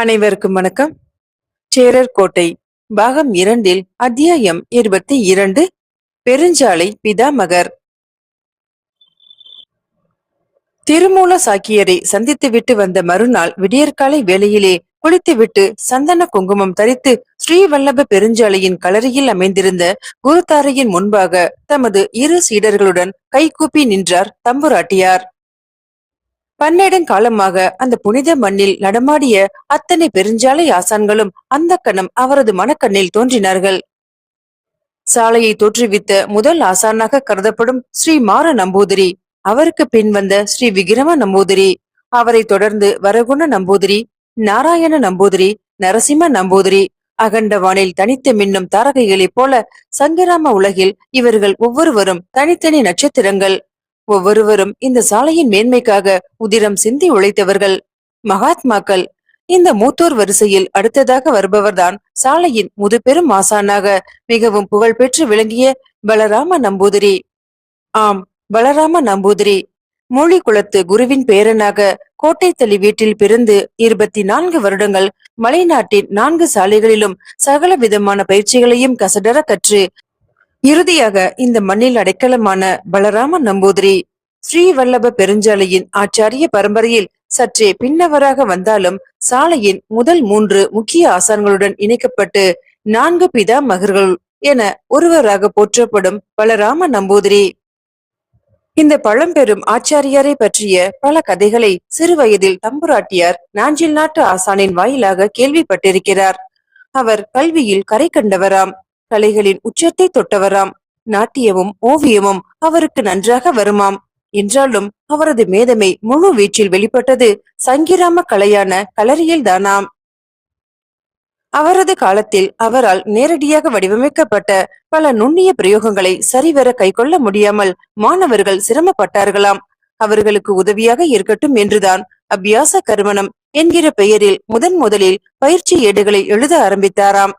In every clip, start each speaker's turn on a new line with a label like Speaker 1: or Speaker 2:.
Speaker 1: அனைவருக்கும் வணக்கம். சேரர் கோட்டை பாகம் இரண்டில் அத்தியாயம் இருபத்தி இரண்டு பெருஞ்சாலை பிதாமகர். திருமூல சாக்கியரை சந்தித்துவிட்டு வந்த மறுநாள் விடியற்காலை வேளையிலே குளித்துவிட்டு சந்தன குங்குமம் தரித்து ஸ்ரீவல்லப பெருஞ்சாலையின் களரியில் அமைந்திருந்த குருதாரையின் முன்பாக தமது இரு சீடர்களுடன் கைகூப்பி நின்றார் தம்புராட்டியார். பன்னெடுங்காலமாக அந்த புனித மண்ணில் நடமாடிய அத்தனை பெருஞ்சாலை ஆசான்களும் அந்த கணம் அவரது மனக்கண்ணில் தோன்றினார்கள். சாலையை தோற்றுவித்த முதல் ஆசானாக கருதப்படும் ஸ்ரீ மார நம்பூதிரி அவருக்கு பின் வந்த ஸ்ரீ விக்ரம நம்பூதிரி அவரை தொடர்ந்து வரகுண நம்பூதிரி நாராயண நம்பூதிரி நரசிம்ம நம்பூதிரி அகண்டவானில் தனித்து மின்னும் தாரகைகளைப் போல சங்கராம உலகில் இவர்கள் ஒவ்வொருவரும் தனித்தனி நட்சத்திரங்கள். ஒவ்வொருவரும் இந்த சாலையின் மேன்மைக்காக உதிரம் சிந்தி உழைத்தவர்கள். மகாத்மாக்கள். இந்த மூத்தோர் வரிசையில் அடுத்ததாக வருபவர்தான் சாலையின் முதுபெரும் ஆசானாக மிகவும் புகழ்பெற்று விளங்கிய பலராம நம்பூதிரி. ஆம் பலராம நம்பூதிரி. மொழி குலத்து குருவின் பேரனாக கோட்டைத்தளி வீட்டில் பிறந்து இருபத்தி நான்கு வருடங்கள் மலைநாட்டின் நான்கு சாலைகளிலும் சகல விதமான பயிற்சிகளையும் கசடர கற்று இறுதியாக இந்த மண்ணில் அடைக்கலமான பலராம நம்பூதிரி ஸ்ரீவல்லப பெருஞ்சாலையின் ஆச்சாரிய பரம்பரையில் சற்றே பின்னவராக வந்தாலும் சாலையின் முதல் மூன்று முக்கிய ஆசான்களுடன் இணைக்கப்பட்டு நான்கு பிதா மகர்கள் என ஒருவராக போற்றப்படும் பலராம நம்பூதிரி. இந்த பழம்பெரும் ஆச்சாரியாரை பற்றிய பல கதைகளை சிறுவயதில் தம்புராட்டியார் நாஞ்சில் நாட்டு ஆசானின் வாயிலாக கேள்விப்பட்டிருக்கிறார். அவர் கல்வியில் கரை கண்டவராம். கலைகளின் உச்சத்தை தொட்டவராம். நாட்டியமும் ஓவியமும் அவருக்கு நன்றாக வருமாம். என்றாலும் அவரது மேதமை முழு வீச்சில் வெளிப்பட்டது சங்கிராம கலையான கலரியில் தானாம். அவரது காலத்தில் அவரால் நேரடியாக வடிவமைக்கப்பட்ட பல நுண்ணிய பிரயோகங்களை சரிவர கைக்கொள்ள முடியாமல் மாணவர்கள் சிரமப்பட்டார்களாம். அவர்களுக்கு உதவியாக இருக்கட்டும் என்றுதான் அபியாச கருமணம் என்கிற பெயரில் முதன் முதலில் பயிற்சி ஏடுகளை எழுத ஆரம்பித்தாராம்.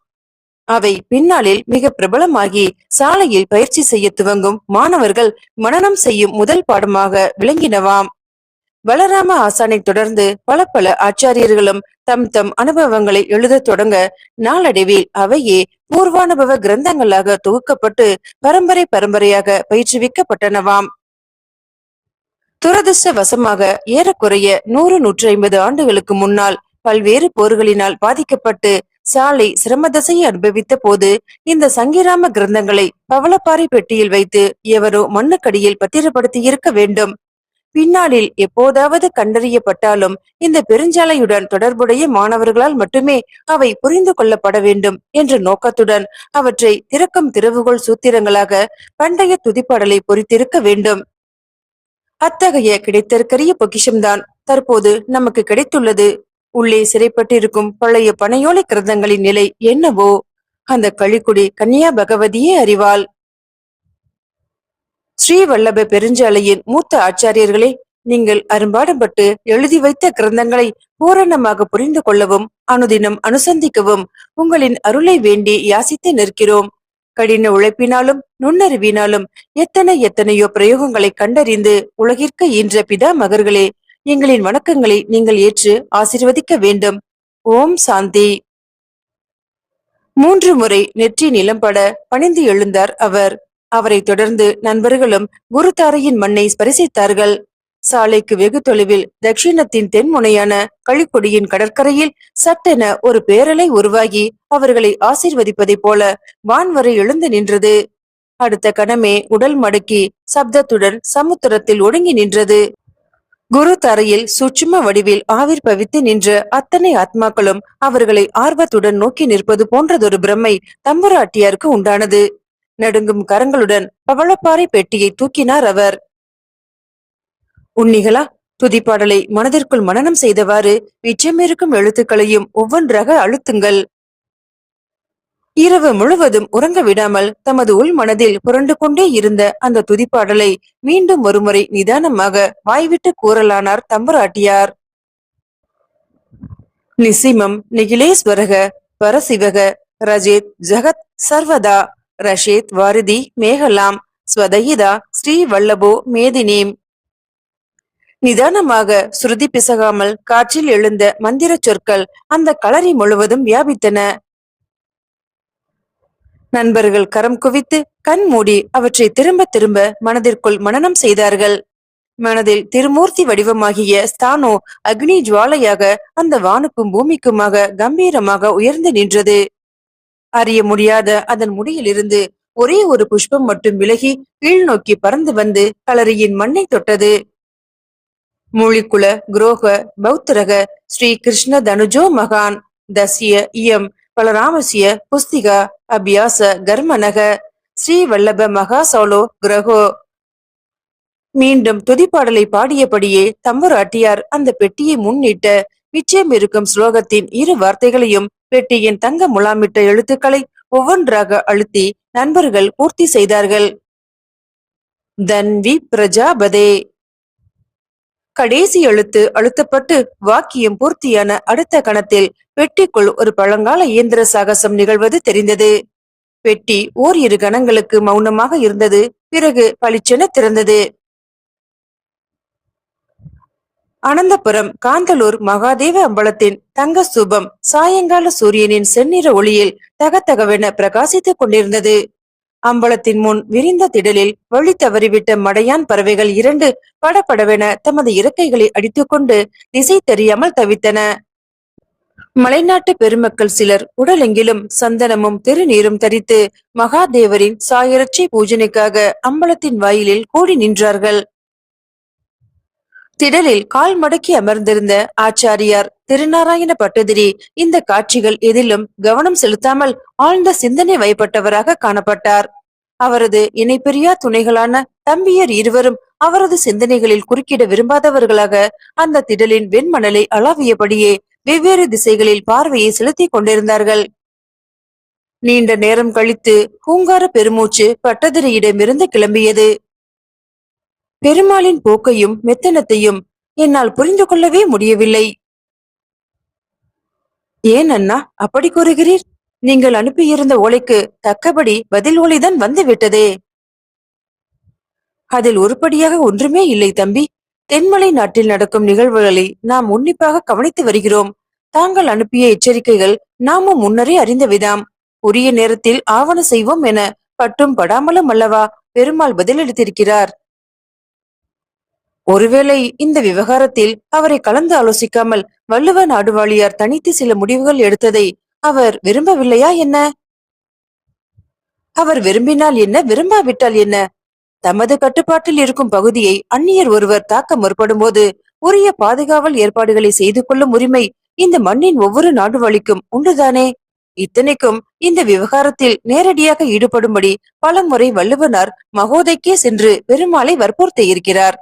Speaker 1: அவை பின்னாளில் மிக பிரபலமாகி சாலையில் பயிற்சி செய்ய துவங்கும் மாணவர்கள் மனநம் செய்யும் முதல் பாடமாக விளங்கினவாம். பலராம ஆசானை தொடர்ந்து பல பல ஆச்சாரியர்களும் தம் தம் அனுபவங்களை எழுத தொடங்க நாளடைவில் அவையே பூர்வானுபவ கிரந்தங்களாக தொகுக்கப்பட்டு பரம்பரை பரம்பரையாக பயிற்றுவிக்கப்பட்டனவாம். துரதிருஷ்டவசமாக ஏறக்குறைய நூறு நூற்றி ஐம்பது ஆண்டுகளுக்கு முன்னால் பல்வேறு போர்களினால் பாதிக்கப்பட்டு சாலை சிரமதசையை அனுபவித்த போது இந்த சங்கிராம கிரந்தங்களை பவளப்பாறை பெட்டியில் வைத்து எவரோ மண்ணுக்கடியில் பத்திரப்படுத்தி இருக்க வேண்டும். பின்னாளில் எப்போதாவது கண்டறியப்பட்டாலும் இந்த பெருஞ்சாலையுடன் தொடர்புடைய மாணவர்களால் மட்டுமே அவை புரிந்து கொள்ளப்பட வேண்டும் என்ற நோக்கத்துடன் அவற்றை திறக்கும் திறவுகோள் சூத்திரங்களாக பண்டைய துதிப்பாடலை பொறித்திருக்க வேண்டும். அத்தகைய கிடைத்திருக்கிற பொக்கிஷம்தான் தற்போது நமக்கு கிடைத்துள்ளது. உள்ளே சிறைப்பட்டிருக்கும் பழைய பனையோலை கிரந்தங்களின் நிலை என்னவோ? அந்த களிக்குடி கன்னியா பகவதியே அறிவாள். ஸ்ரீவல்லப பெருஞ்சாலையின் மூத்த ஆச்சாரியர்களே நீங்கள் அரும்பாடுபட்டு எழுதி வைத்த கிரந்தங்களை பூரணமாக புரிந்து கொள்ளவும் அனுதினம் அனுசந்திக்கவும் உங்களின் அருளை வேண்டி யாசித்து நிற்கிறோம். கடின உழைப்பினாலும் நுண்ணறிவினாலும் எத்தனை எத்தனையோ பிரயோகங்களை கண்டறிந்து உலகிற்கு ஈன்ற பிதா மகர்களே எங்களின் வணக்கங்களை நீங்கள் ஏற்று ஆசிர்வதிக்க வேண்டும். ஓம் சாந்தி. மூன்று முறை நெற்றி நிலம்பட பணிந்து எழுந்தார் அவர். அவரை தொடர்ந்து நண்பர்களும் குருதாரையின் மண்ணை ஸ்பரிசித்தார்கள். சாலைக்கு வெகு தொலைவில் தட்சிணத்தின் தென்முனையான களிக்கொடியின் கடற்கரையில் சட்டென ஒரு பேரலை உருவாகி அவர்களை ஆசிர்வதிப்பதைப் போல வான்வரை எழுந்து நின்றது. அடுத்த கணமே உடல் மடக்கி சப்தத்துடன் சமுத்திரத்தில் ஒடுங்கி நின்றது. குரு தரையில் சுற்றும வடிவில் ஆவிர் பவித்து நின்ற அத்தனை ஆத்மாக்களும் அவர்களை ஆர்வத்துடன் நோக்கி நிற்பது போன்றதொரு பிரம்மை தம்புராட்டியாருக்கு உண்டானது. நடுங்கும் கரங்களுடன் பவளப்பாறை பெட்டியை தூக்கினார் அவர். உன்னிகளா துதிப்பாடலை மனதிற்குள் மனனம் செய்தவாறு மிச்சமிருக்கும் எழுத்துக்களையும் ஒவ்வொன்றாக அழுத்துங்கள். இரவு முழுவதும் உறங்க விடாமல் தமது உள் மனதில் புரண்டு கொண்டே இருந்த அந்த துதிப்பாடலை மீண்டும் ஒருமுறை நிதானமாக வாய்விட்டு கூறலானார் தம்பராட்டியார். நிசிமம் நிகிலேஸ்வரக பரசிவக ரஜித் ஜகத் சர்வதா ரஷேத் வாரிதி மேகலாம் ஸ்வதயிதா ஸ்ரீ வல்லபோ மேதினீம். நிதானமாக ஸ்ருதி பிசகாமல் காற்றில் எழுந்த மந்திர சொற்கள் அந்த களரி முழுவதும் வியாபித்தன. நண்பர்கள் கரம் குவித்து கண் மூடி அவற்றை திரும்ப திரும்ப மனதிற்குள் மனனம் செய்தார்கள். மனதில் திருமூர்த்தி வடிவமாகிய ஸ்தானோ அக்னி ஜுவாலையாக அந்த வானுக்கும் பூமிக்குமாக கம்பீரமாக உயர்ந்து நின்றது. அறிய முடியாத அதன் முடியிலிருந்து ஒரே ஒரு புஷ்பம் மட்டும் விலகி கீழ் நோக்கி பறந்து வந்து களரியின் மண்ணை தொட்டது. மூலிக்குல குரோக பௌத்தரக ஸ்ரீ கிருஷ்ண தனுஜோ மகான் தசிய இயம் பலராமசிய புஸ்திகா அபியாச கர்மனக ஸ்ரீ வல்லப கிரகோ. மீண்டும் துதிப்பாடலை பாடியபடியே தம்புராட்டியார் அந்த பெட்டியை முன்னிட்ட மிச்சம் இருக்கும் ஸ்லோகத்தின் இரு வார்த்தைகளையும் பெட்டியின் தங்க முலாமிட்ட எழுத்துக்களை ஒவ்வொன்றாக அழுத்தி நண்பர்கள் பூர்த்தி செய்தார்கள். தன்வி பிரஜாபதே. கடைசி எழுத்து அழுத்தப்பட்டு வாக்கியம் பூர்த்தியான அடுத்த கணத்தில் பெட்டிக்குள் ஒரு பழங்கால இயந்திர சாகசம் நிகழ்வது தெரிந்தது. பெட்டி ஓர் இரு கணங்களுக்கு மௌனமாக இருந்தது. பிறகு பளிச்சென திறந்தது. அனந்தபுரம் காந்தலூர் மகாதேவ அம்பலத்தின் தங்க சூபம் சாயங்கால சூரியனின் செந்நிற ஒளியில் தகத்தகவென பிரகாசித்துக் கொண்டிருந்தது. அம்பலத்தின் முன் விரிந்த திடலில் வழி தவறிவிட்ட மடையான் பறவைகள் இரண்டு படபடவென தமது இறக்கைகளை அடித்துக்கொண்டு திசை தெரியாமல் தவித்தன. மலைநாட்டு பெருமக்கள் சிலர் உடலெங்கிலும் சந்தனமும் திருநீரும் தரித்து மகாதேவரின் சாயரட்சை பூஜனைக்காக அம்பலத்தின் வாயிலில் கூடி நின்றார்கள். திடலில் கால் மடக்கி அமர்ந்திருந்த ஆச்சாரியார் திருநாராயண பட்டதிரி இந்த காட்சிகள் எதிலும் கவனம் செலுத்தாமல் ஆழ்ந்த சிந்தனை வயப்பட்டவராக காணப்பட்டார். அவரது இணைப்பிரியா துணைகளான தம்பியர் இருவரும் அவரது சிந்தனைகளில் குறுக்கிட விரும்பாதவர்களாக அந்த திடலின் வெண்மணலை அளாவியபடியே வெவ்வேறு திசைகளில் பார்வையை செலுத்தி கொண்டிருந்தார்கள். நீண்ட நேரம் கழித்து பூங்கார பெருமூச்சு பட்டதிரியிடமிருந்து கிளம்பியது. பெருமாளின் போக்கையும் மெத்தனத்தையும் என்னால் புரிந்து கொள்ளவே முடியவில்லை. ஏன் அண்ணா அப்படி கூறுகிறீர்? நீங்கள் அனுப்பியிருந்த ஓலைக்கு தக்கபடி பதில் ஓலைதான் வந்து விட்டதே அதில் உருப்படியாக ஒன்றுமே இல்லை தம்பி. தென்மலை நாட்டில் நடக்கும் நிகழ்வுகளை நாம் உன்னிப்பாக கவனித்து வருகிறோம். தாங்கள் அனுப்பிய எச்சரிக்கைகள் நாமும் முன்னரே அறிந்த விதாம். உரிய நேரத்தில் ஆவண செய்வோம் என பட்டும் படாமலும் அல்லவா பெருமாள் பதிலளித்திருக்கிறார். ஒருவேளை இந்த விவகாரத்தில் அவரை கலந்து ஆலோசிக்காமல் வள்ளுவ நாடுவாளியார் தனித்து சில முடிவுகள் எடுத்ததை அவர் விரும்பவில்லையா என்ன? அவர் விரும்பினால் என்ன விரும்பாவிட்டால் என்ன? தமது கட்டுப்பாட்டில் இருக்கும் பகுதியை அந்நியர் ஒருவர் தாக்க முற்படும் போது உரிய பாதுகாவல் ஏற்பாடுகளை செய்து கொள்ளும் உரிமை இந்த மண்ணின் ஒவ்வொரு நாடுவாளிக்கும் உண்டுதானே? இத்தனைக்கும் இந்த விவகாரத்தில் நேரடியாக ஈடுபடும்படி பலமுறை வள்ளுவனார் மகோதைக்கே சென்று பெருமாளை வற்புறுத்த இருக்கிறார்.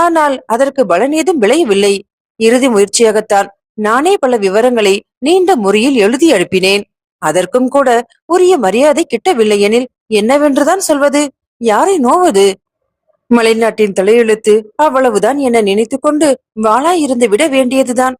Speaker 1: ஆனால் அதற்கு பலன் ஏதும் விளையவில்லை. இறுதி முயற்சியாகத்தான் நானே பல விவரங்களை நீண்ட முறையில் எழுதி அனுப்பினேன். அதற்கும் கூட உரிய மரியாதை கிட்டவில்லை எனில் என்னவென்றுதான் சொல்வது? யாரை நோவது? மலைநாட்டின் தலையெழுத்து அவ்வளவுதான் என நினைத்துக் கொண்டு வாளாயிருந்து விட வேண்டியதுதான்.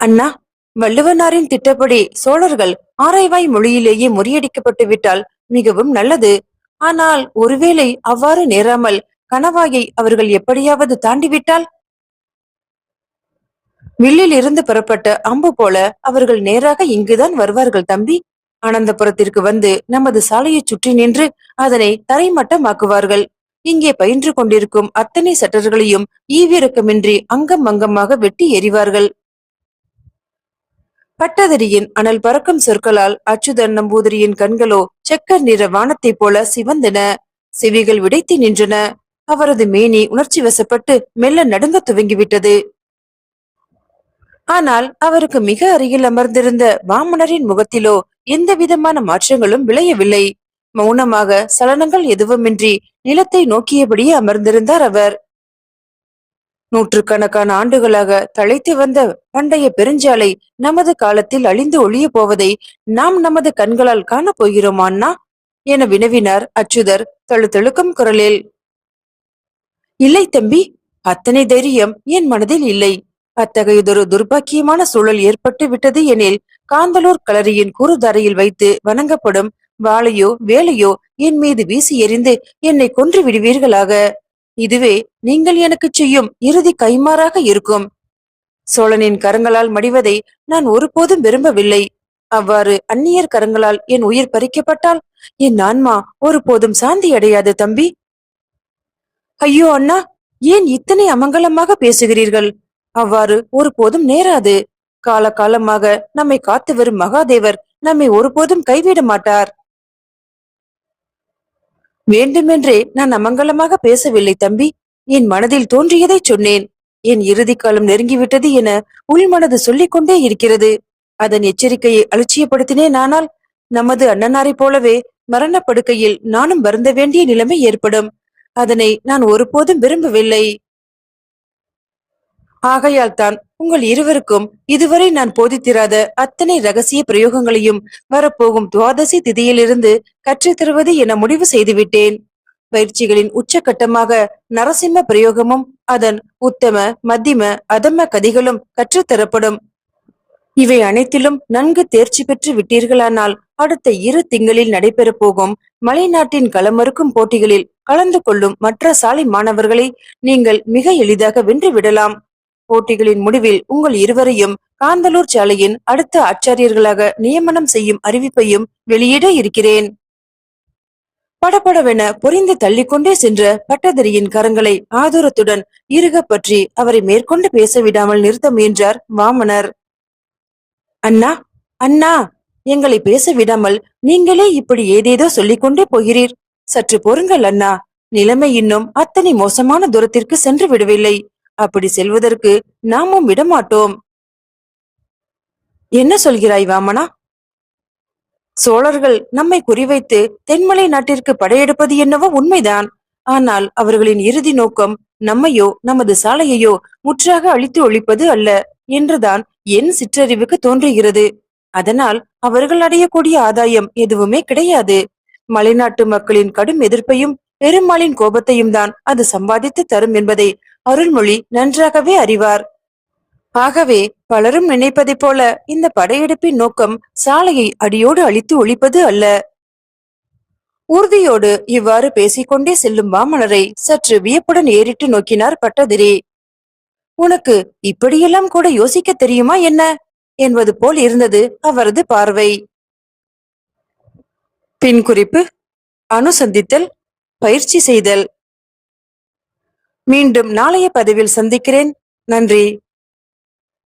Speaker 1: அண்ணா வள்ளுவனாரின் திட்டப்படி சோழர்கள் ஆராய்வாய் மொழியிலேயே முறியடிக்கப்பட்டு விட்டால் மிகவும் நல்லது. ஆனால் ஒருவேளை அவ்வாறு நேராமல் கணவாயை அவர்கள் எப்படியாவது தாண்டிவிட்டால்? வில்லில் இருந்து புறப்பட்ட அம்பு போல அவர்கள் நேராக இங்குதான் வருவார்கள் தம்பி. அனந்தபுரத்திற்கு வந்து நமது சாலையை சுற்றி நின்று அதனை தரைமட்டமாக்குவார்கள். இங்கே பயின்று கொண்டிருக்கும் அத்தனை சட்டர்களையும் ஈவிரக்கமின்றி அங்கம் அங்கமாக வெட்டி எறிவார்கள். பட்டதரியின் அனல் பறக்கும் சொற்களால் அச்சுதன் நம்பூதிரியின் கண்களோ செக்கர் நிற வானத்தைப் போல சிவந்தன. செவிகள் விடைத்து நின்றன. அவரது மேனி உணர்ச்சி வசப்பட்டு மெல்ல நடுங்க துவங்கிவிட்டது. ஆனால் அவருக்கு மிக அருகில் அமர்ந்திருந்த வாமனரின் முகத்திலோ எந்த விதமான மாற்றங்களும் விளையவில்லை. மௌனமாக சலனங்கள் எதுவுமின்றி நிலத்தை நோக்கியபடியே அமர்ந்திருந்தார் அவர். நூற்றுக்கணக்கான ஆண்டுகளாக தழைத்து வந்த பண்டைய பெருஞ்சாலை நமது காலத்தில் அழிந்து ஒழிய போவதை நாம் நமது கண்களால் காணப் போகிறோமான்னா என வினவினார் அச்சுதர் தழுத்தழுக்கும் குரலில். இல்லை தம்பி அத்தனை தைரியம் என் மனதில் இல்லை. அத்தகையதொரு துர்பாக்கியமான சூழல் ஏற்பட்டு விட்டது எனில் காந்தலூர் களரியின் குறுதரையில் வைத்து வணங்கப்படும் வாளையோ வேலையோ என் மீது வீசி எறிந்து என்னை கொன்று விடுவீர்களாக? இதுவே நீங்கள் எனக்கு செய்யும் இறுதி கைமாறாக இருக்கும். சோழனின் கரங்களால் மடிவதை நான் ஒருபோதும் விரும்பவில்லை. அவ்வாறு அந்நியர் கரங்களால் என் உயிர் பறிக்கப்பட்டால் என் ஆன்மா ஒருபோதும் சாந்தி அடையாது தம்பி. ஐயோ அண்ணா ஏன் இத்தனை அமங்கலமாக பேசுகிறீர்கள்? அவ்வாறு ஒருபோதும் நேராது. கால காலமாக நம்மை காத்து வரும் மகாதேவர் நம்மை ஒருபோதும் கைவிட மாட்டார். வேண்டுமென்றே நான் அமங்கலமாக பேசவில்லை தம்பி. என் மனதில் தோன்றியதை சொன்னேன். என் இறுதி காலம் நெருங்கிவிட்டது என உள்மனது சொல்லிக் கொண்டே இருக்கிறது. அதன் எச்சரிக்கையை அலட்சியப்படுத்தினேன் ஆனால் நமது அண்ணனாரைப் போலவே மரணப்படுக்கையில் நானும் வருந்த வேண்டிய நிலைமை ஏற்படும். அதனை நான் ஒருபோதும் விரும்பவில்லை. ஆகையால் தான் உங்கள் இருவருக்கும் இதுவரை நான் போதித்திராத அத்தனை ரகசிய பிரயோகங்களையும் வரப்போகும் துவாதசி திதியிலிருந்து கற்றுத்தருவது என முடிவு செய்துவிட்டேன். பயிற்சிகளின் உச்சகட்டமாக நரசிம்ம பிரயோகமும் அதன் உத்தம மத்திம அதம கதிகளும் கற்றுத்தரப்படும் இவை அனைத்திலும் நன்கு தேர்ச்சி பெற்று விட்டீர்களானால் அடுத்த இரு திங்களில் நடைபெறப் போகும் மலைநாட்டின் களமறுக்கும் போட்டிகளில் கலந்து கொள்ளும் மற்ற சாலை மாணவர்களை நீங்கள் மிக எளிதாக வென்று விடலாம். போட்டிகளின் முடிவில் உங்கள் இருவரையும் காந்தலூர் சாலையின் அடுத்த ஆச்சாரியர்களாக நியமனம் செய்யும் அறிவிப்பையும் வெளியிட இருக்கிறேன். படபடவென பொறிந்து தள்ளிக்கொண்டே சென்ற பட்டதிரியின் கரங்களை ஆதூரத்துடன் இருக பற்றி அவரை மேற்கொண்டு பேச விடாமல் நிறுத்த முயன்றார் வாமனர் அண்ணா அண்ணா எங்களை பேச விடாமல் நீங்களே இப்படி ஏதேதோ சொல்லிக்கொண்டே போகிறீர். சற்று பொறுங்கள் அண்ணா. நிலைமை இன்னும் அத்தனை மோசமான தூரத்திற்கு சென்று விடவில்லை. அப்படி செல்வதற்கு நாமும் விடமாட்டோம். என்ன சொல்கிறாய் வாமனா? சோழர்கள் நம்மை குறிவைத்து தென்மலை நாட்டிற்கு படையெடுப்பது என்னவோ உண்மைதான். ஆனால் அவர்களின் இறுதி நோக்கம் நம்மையோ நமது சாலையையோ முற்றாக அழித்து ஒழிப்பது அல்ல என்றுதான் என் சிற்றறிவுக்கு தோன்றுகிறது. அதனால் அவர்கள் அடையக்கூடிய ஆதாயம் எதுவுமே கிடையாது. மலைநாட்டு மக்களின் கடும் எதிர்ப்பையும் பெருமாளின் கோபத்தையும் தான் அது சம்பாதித்து தரும் என்பதை அருள்மொழி நன்றாகவே அறிவார். ஆகவே பலரும் நினைப்பதைப் போல இந்த படையெடுப்பின் நோக்கம் சாலையை அடியோடு அழித்து ஒழிப்பது அல்ல. உறுதியோடு இவ்வாறு பேசிக்கொண்டே செல்லும் வாமனரை சற்று வியப்புடன் ஏறிட்டு நோக்கினார் பட்டதிரி. உனக்கு இப்படியெல்லாம் கூட யோசிக்க தெரியுமா என்ன? என்பது போல் இருந்தது அவரது பார்வை. பின் குறிப்பு அனுசந்தித்தல் பயிற்சி செய்தல். மீண்டும் நாளைய பதிவில் சந்திக்கிறேன். நன்றி.